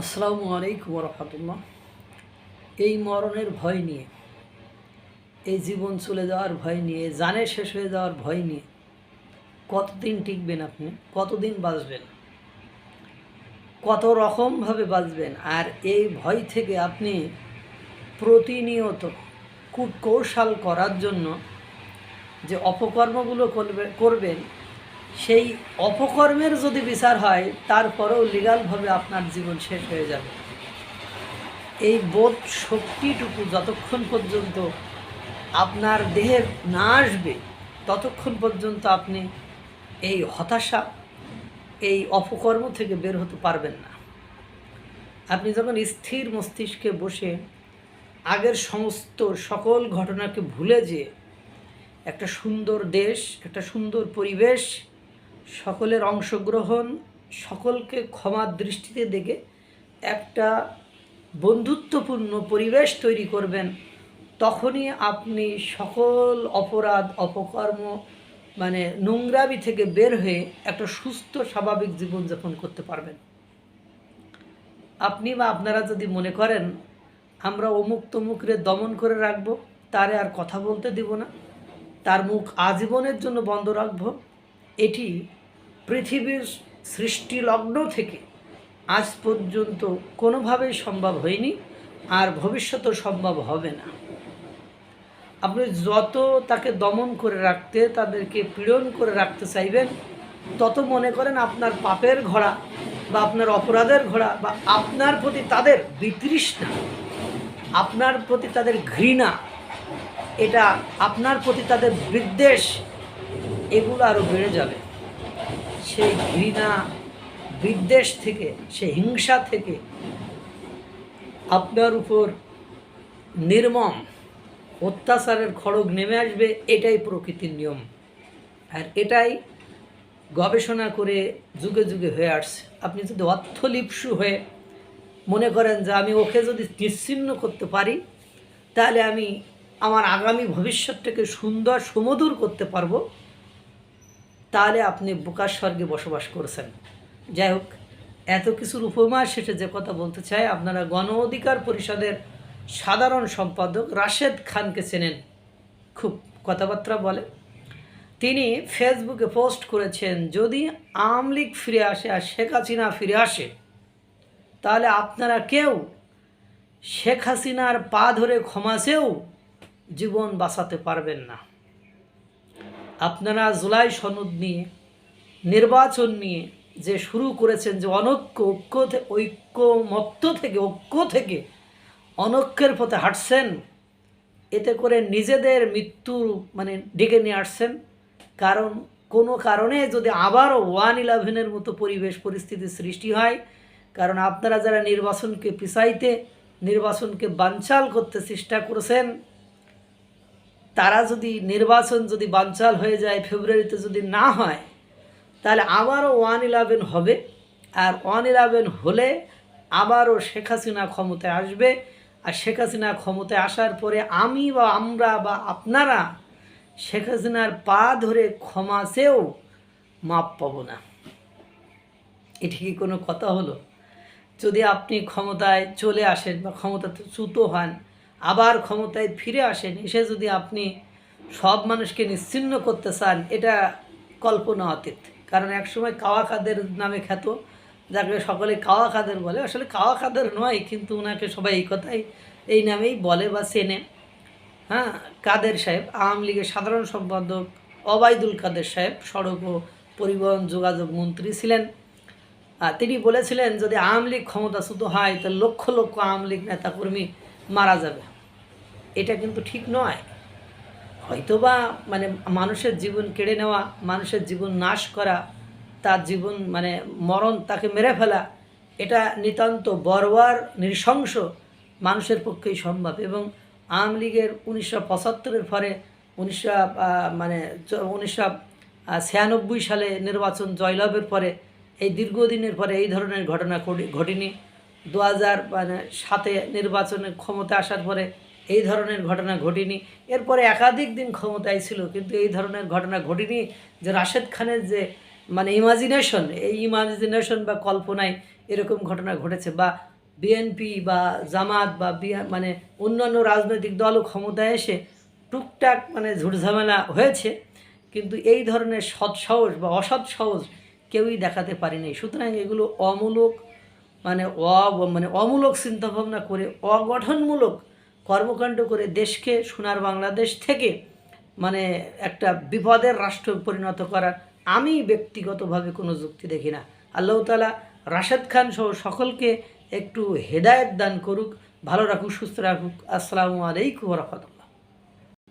আসসালামু আলাইকুম রহমতুল্লাহ। এই মরণের ভয় নিয়ে, এই জীবন চলে যাওয়ার ভয় নিয়ে জানে শেষ হয়ে যাওয়ার ভয় নিয়ে কতদিন টিকবেন আপনি? কতদিন বাঁচবেন? কত রকমভাবে বাঁচবেন? আর এই ভয় থেকে আপনি প্রতিনিয়ত কূটকৌশল করার জন্য যে অপকর্মগুলো করবে করবেন সেই অপকর্মের যদি বিচার হয়, তারপরেও লিগালভাবে আপনার জীবন শেষ হয়ে যাবে। এই বোধ শক্তিটুকু যতক্ষণ পর্যন্ত আপনার দেহে না আসবে, ততক্ষণ পর্যন্ত আপনি এই হতাশা, এই অপকর্ম থেকে বের হতে পারবেন না। আপনি যখন স্থির মস্তিষ্কে বসে আগের সমস্ত সকল ঘটনাকে ভুলে যে একটা সুন্দর দেশ, একটা সুন্দর পরিবেশ সকলের অংশগ্রহণ, সকলকে ক্ষমার দৃষ্টিতে দেখে একটা বন্ধুত্বপূর্ণ পরিবেশ তৈরি করবেন, তখনই আপনি সকল অপরাধ, অপকর্ম মানে নোংরামি থেকে বের হয়ে একটা সুস্থ, স্বাভাবিক জীবন জীবনযাপন করতে পারবেন। আপনি বা আপনারা যদি মনে করেন, আমরা অমুক তমুকরে দমন করে রাখব, তারে আর কথা বলতে দিব না, তার মুখ আজীবনের জন্য বন্ধ রাখব, এটি পৃথিবীর সৃষ্টি লগ্ন থেকে আজ পর্যন্ত কোনোভাবেই সম্ভব হয়নি, আর ভবিষ্যতেও সম্ভব হবে না। আপনি যত তাকে দমন করে রাখতে, তাদেরকে পীড়ন করে রাখতে চাইবেন, তত মনে করেন আপনার পাপের ঘোড়া বা আপনার অপরাধের ঘোড়া বা আপনার প্রতি তাদের বিতৃষ্ণা, আপনার প্রতি তাদের ঘৃণা, এটা আপনার প্রতি তাদের বিদ্বেষ, এগুলো আরও বেড়ে যাবে। সেই ঘৃণা বিদ্বেষ থেকে, সে হিংসা থেকে আপনার উপর নির্মম অত্যাচারের খড়গ নেমে আসবে, এটাই প্রকৃতির নিয়ম। আর এটাই গবেষণা করে যুগে যুগে হয়ে আসছে। আপনি যদি অর্থলিপসু হয়ে মনে করেন যে আমি ওকে যদি নিশ্চিন্ন করতে পারি, তাহলে আমি আমার আগামী ভবিষ্যৎটাকে সুন্দর সুমধুর করতে পারব। তাহলে আপনি বোকার স্বর্গে বসবাস করছেন। যাই হোক, এত কিছুর উপমা শেষে যে কথা বলতে চাই, আপনারা গণ অধিকার পরিষদের সাধারণ সম্পাদক রাশেদ খানকে চেনেন, খুব কথাবার্তা বলে। তিনি ফেসবুকে পোস্ট করেছেন, যদি আওয়ামী লীগ ফিরে আসে আর শেখ হাসিনা ফিরে আসে, তাহলে আপনারা কেউ শেখ হাসিনার পা ধরে ক্ষমাসেও জীবন বাঁচাতে পারবেন না। আপনারা জুলাই সনদ নিয়ে, নির্বাচন নিয়ে যে শুরু করেছেন যে অনৈক্য ঐক্য ঐক্যমত্য থেকে, ঐক্য থেকে অনৈক্যের পথে হাঁটছেন, এতে করে নিজেদের মৃত্যু মানে ডেকে নিয়ে আসছেন। কারণ কোনো কারণে যদি আবারও ওয়ান ইলেভেনের মতো পরিবেশ পরিস্থিতির সৃষ্টি হয়, কারণ আপনারা যারা নির্বাচনকে পিছাইতে, নির্বাচনকে বানচাল করতে চেষ্টা করেছেন তারা যদি নির্বাচন যদি বানচাল হয়ে যায়, ফেব্রুয়ারিতে যদি না হয়, তাহলে আবারও ওয়ান ইলেভেন হবে। আর ওয়ান ইলেভেন হলে আবারও শেখ হাসিনা ক্ষমতায় আসবে। আর শেখ হাসিনা ক্ষমতায় আসার পরে আমি বা আমরা বা আপনারা শেখ হাসিনার পা ধরে ক্ষমা চেয়েও মাপ পাবো না। এটি কি কোনো কথা হলো? যদি আপনি ক্ষমতায় চলে আসেন বা ক্ষমতাতে চ্যুত হন আবার ক্ষমতায় ফিরে আসেন, এসে যদি আপনি সব মানুষকে নিশ্চিন্ন করতে চান, এটা কল্পনা অতীত। কারণ একসময় কাওয়া কাদের নামে খ্যাত, যাকে সকলে কাওয়া কাদের বলে, আসলে কাওয়া কাদের নয়, কিন্তু ওনাকে সবাই এই কথাই, এই নামেই বলে বা চেনে। হ্যাঁ কাদের সাহেব? আওয়ামী লীগের সাধারণ সম্পাদক অবায়দুল কাদের সাহেব, সড়ক ও পরিবহন যোগাযোগ মন্ত্রী ছিলেন। তিনি বলেছিলেন, যদি আওয়ামী লীগ ক্ষমতাচ্যুত হয়, তাহলে লক্ষ লক্ষ আওয়ামী লীগ নেতাকর্মী মারা যাবে। এটা কিন্তু ঠিক নয়। হয়তোবা মানে মানুষের জীবন কেড়ে নেওয়া, মানুষের জীবন নাশ করা, তার জীবন মানে মরণ তাকে মেরে ফেলা, এটা নিতান্ত বর্বর নৃশংস মানুষের পক্ষেই সম্ভব এবং আওয়ামী লীগের উনিশশো পঁচাত্তরের পরে উনিশশো মানে উনিশশো ছিয়ানব্বই সালে নির্বাচন জয়লাভের পরে, এই দীর্ঘদিনের পরে এই ধরনের ঘটনা ঘটি- ঘটেনি। দু হাজার মানে সাতে নির্বাচনে ক্ষমতা আসার পরে এই ধরনের ঘটনা ঘটেনি। এরপরে একাধিক দিন ক্ষমতায় ছিল, কিন্তু এই ধরনের ঘটনা ঘটেনি যে রাশেদ খানের যে মানে ইমাজিনেশন এই ইমাজিনেশন বা কল্পনায় এরকম ঘটনা ঘটেছে বা বিএনপি বা জামাত বা মানে অন্যান্য রাজনৈতিক দলও ক্ষমতায় এসে টুকটাক মানে ঝুটঝামেলা হয়েছে, কিন্তু এই ধরনের সৎ সাহস বা অসৎ সাহস কেউই দেখাতে পারেনি। সুতরাং এগুলো অমূলক মানে অ মানে অমূলক চিন্তাভাবনা করে, অগঠনমূলক কর্মকাণ্ড করে দেশকে সোনার বাংলাদেশ থেকে মানে একটা বিপদের রাষ্ট্র পরিণত করার আমি ব্যক্তিগতভাবে কোনো যুক্তি দেখি না। আল্লাহ তালা রাশেদ খান সহ সকলকে একটু হেদায়েত দান করুক, ভালো রাখুক, সুস্থ রাখুক। আসসালামু আলাইকুম রহমতুল্লাহ।